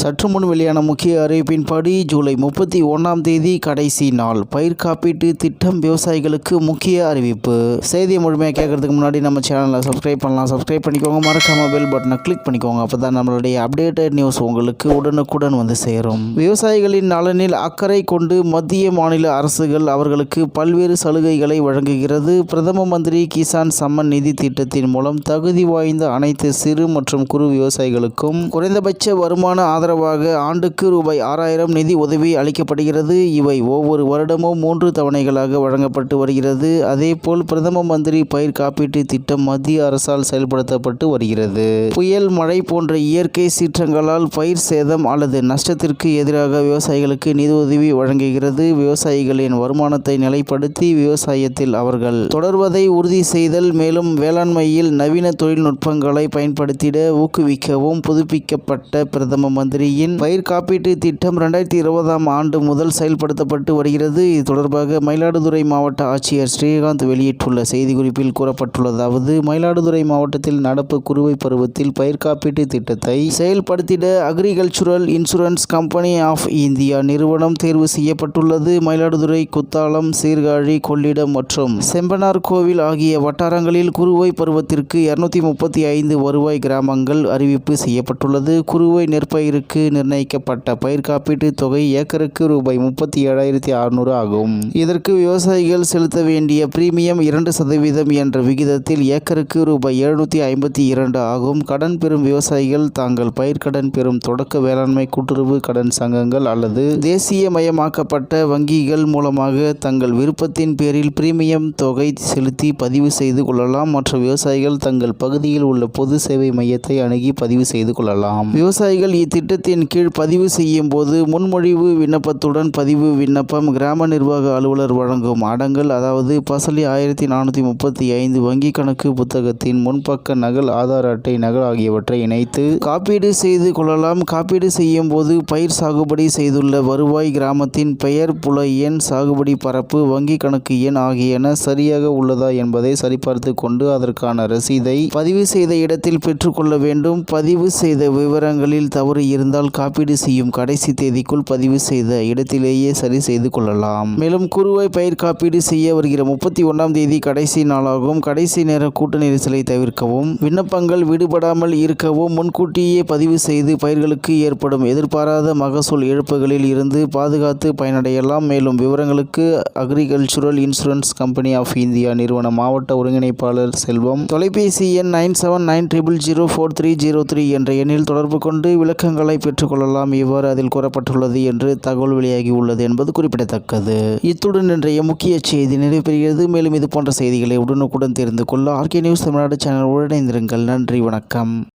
சற்று முன் வெளியான முக்கிய அறிவிப்பின்படி ஜூலை முப்பத்தி ஒன்றாம் தேதி கடைசி நாள். பயிர் காப்பீட்டு திட்டம் விவசாயிகளுக்கு முக்கிய அறிவிப்பு. செய்தியை முழுமையாக கேட்கறதுக்கு முன்னாடி நம்ம சேனலை சப்ஸ்கிரைப் பண்ணலாம். சப்ஸ்கிரைப் பண்ணிக்கோங்க. மறக்காம பெல் பட்டனை கிளிக் பண்ணிக்கோங்க. அப்போ தான் நம்மளுடைய அப்டேட்டட் நியூஸ் உங்களுக்கு உடனுக்குடன் வந்து சேரும். விவசாயிகளின் நலனில் அக்கறை கொண்டு மத்திய மாநில அரசுகள் அவர்களுக்கு பல்வேறு சலுகைகளை வழங்குகிறது. பிரதம மந்திரி கிசான் சம்மன் நிதி திட்டத்தின் மூலம் தகுதி வாய்ந்த அனைத்து சிறு மற்றும் குறு விவசாயிகளுக்கும் குறைந்தபட்ச வருமான ஆதரவாக ஆண்டுக்கு ரூபாய் ஆறாயிரம் நிதி உதவி அளிக்கப்படுகிறது. இவை ஒவ்வொரு வருடமும் மூன்று தவணைகளாக வழங்கப்பட்டு வருகிறது. அதேபோல் பிரதம மந்திரி பயிர் காப்பீட்டு திட்டம் மத்திய அரசால் செயல்படுத்தப்பட்டு வருகிறது. புயல் மழை போன்ற இயற்கை சீற்றங்களால் பயிர் சேதம் அல்லது நஷ்டத்திற்கு எதிராக விவசாயிகளுக்கு நிதியுதவி வழங்குகிறது. விவசாயிகளின் வருமானத்தை நிலைப்படுத்தி விவசாயத்தில் அவர்கள் தொடர்வதை உறுதி செய்தல் மேலும் வேளாண்மையில் நவீன தொழில்நுட்பங்களை பயன்படுத்திட ஊக்குவிக்கவும் புதுப்பிக்கப்பட்ட பிரதம மந்திரி மாதிரியின் பயிர் காப்பீட்டு திட்டம் ரெண்டாயிரத்தி இருபதாம் ஆண்டு முதல் செயல்படுத்தப்பட்டு வருகிறது. இது தொடர்பாக மயிலாடுதுறை மாவட்ட ஆட்சியர் ஸ்ரீகாந்த் வெளியிட்டுள்ள செய்திக்குறிப்பில் கூறப்பட்டுள்ளதாவது மயிலாடுதுறை மாவட்டத்தில் நடப்பு குறுவை பருவத்தில் பயிர் காப்பீட்டு திட்டத்தை செயல்படுத்திட agricultural insurance company of India நிறுவனம் தேர்வு செய்யப்பட்டுள்ளது. மயிலாடுதுறை குத்தாலம் சீர்காழி கொள்ளிடம் மற்றும் செம்பனார் கோவில் ஆகிய வட்டாரங்களில் குறுவை பருவத்திற்கு இருநூத்தி முப்பத்தி ஐந்து வருவாய் கிராமங்கள் அறிவிப்பு செய்யப்பட்டுள்ளது. குறுவை நெற்பயிர் நெற்பயிருக்கு நிர்ணயிக்கப்பட்ட பயிர் காப்பீட்டு தொகை ஏக்கருக்கு ரூபாய் முப்பத்தி ஏழாயிரத்தி அறுநூறு ஆகும். இதற்கு விவசாயிகள் செலுத்த வேண்டிய பிரீமியம் இரண்டு சதவீதம் என்ற விகிதத்தில் ஏக்கருக்கு ரூபாய் எழுநூற்றி ஐம்பத்தி இரண்டு ஆகும். கடன் பெறும் விவசாயிகள் தாங்கள் பயிர்க்கடன் பெறும் தொடக்க வேளாண்மை கூட்டுறவு கடன் சங்கங்கள் அல்லது தேசியமயமாக்கப்பட்ட வங்கிகள் மூலமாக தங்கள் விருப்பத்தின் பேரில் பிரீமியம் தொகை செலுத்தி பதிவு செய்து கொள்ளலாம். மற்றும் விவசாயிகள் தங்கள் பகுதியில் உள்ள பொது சேவை மையத்தை அணுகி பதிவு செய்து கொள்ளலாம். விவசாயிகள் திட்டத்தின் கீழ் பதிவு செய்யும் போது முன்மொழிவு விண்ணப்பத்துடன் பதிவு விண்ணப்பம் கிராம நிர்வாக அலுவலர் வழங்கும் அடங்கல் அதாவது பசலி ஆயிரத்தி நானூற்றி முப்பத்தி ஐந்து வங்கிக் கணக்கு புத்தகத்தின் முன்பக்க நகல் ஆதார் அட்டை நகல் ஆகியவற்றை இணைத்து காப்பீடு செய்து கொள்ளலாம். காப்பீடு செய்யும் போது பயிர் சாகுபடி செய்துள்ள வருவாய் கிராமத்தின் பெயர் புல எண் சாகுபடி பரப்பு வங்கி கணக்கு எண் ஆகியன சரியாக உள்ளதா என்பதை சரிபார்த்து கொண்டு அதற்கான ரசீதை பதிவு செய்த இடத்தில் பெற்றுக்கொள்ள வேண்டும். பதிவு செய்த விவரங்களில் தவறு இருந்தால் காப்பீடு செய்யும் கடைசி தேதிக்குள் பதிவு செய்த இடத்திலேயே சரி செய்து கொள்ளலாம். மேலும் குறுவை பயிர் காப்பீடு செய்ய வருகிற முப்பத்தி ஒன்றாம் தேதி கடைசி நாளாகும். கடைசி நேர கூட்ட நெரிசலை தவிர்க்கவும் விண்ணப்பங்கள் விடுபடாமல் இருக்கவும் முன்கூட்டியே பதிவு செய்து பயிர்களுக்கு ஏற்படும் எதிர்பாராத மகசூல் இழப்புகளில் இருந்து பாதுகாத்து பயனடையலாம். மேலும் விவரங்களுக்கு agricultural insurance company of India நிறுவன மாவட்ட ஒருங்கிணைப்பாளர் செல்வம். தொலைபேசி எண் nine seven nine triple zero four three zero three என்ற எண்ணில் தொடர்பு கொண்டு விளக்கங்கள் பெற்றுக்கொள்ளலாம். இவ்வாறு அதில் கூறப்பட்டுள்ளது என்று தகவல் வெளியாகி உள்ளது என்பது குறிப்பிடத்தக்கது. இத்துடன் இன்றைய முக்கிய செய்தி நிறைவேறுகிறது மேலும் இது போன்ற செய்திகளை உடனுக்குடன் தெரிந்து கொள்ள ஆர்கே நியூஸ் தமிழ்நாடு சேனல் உடனிருங்கள். நன்றி வணக்கம்.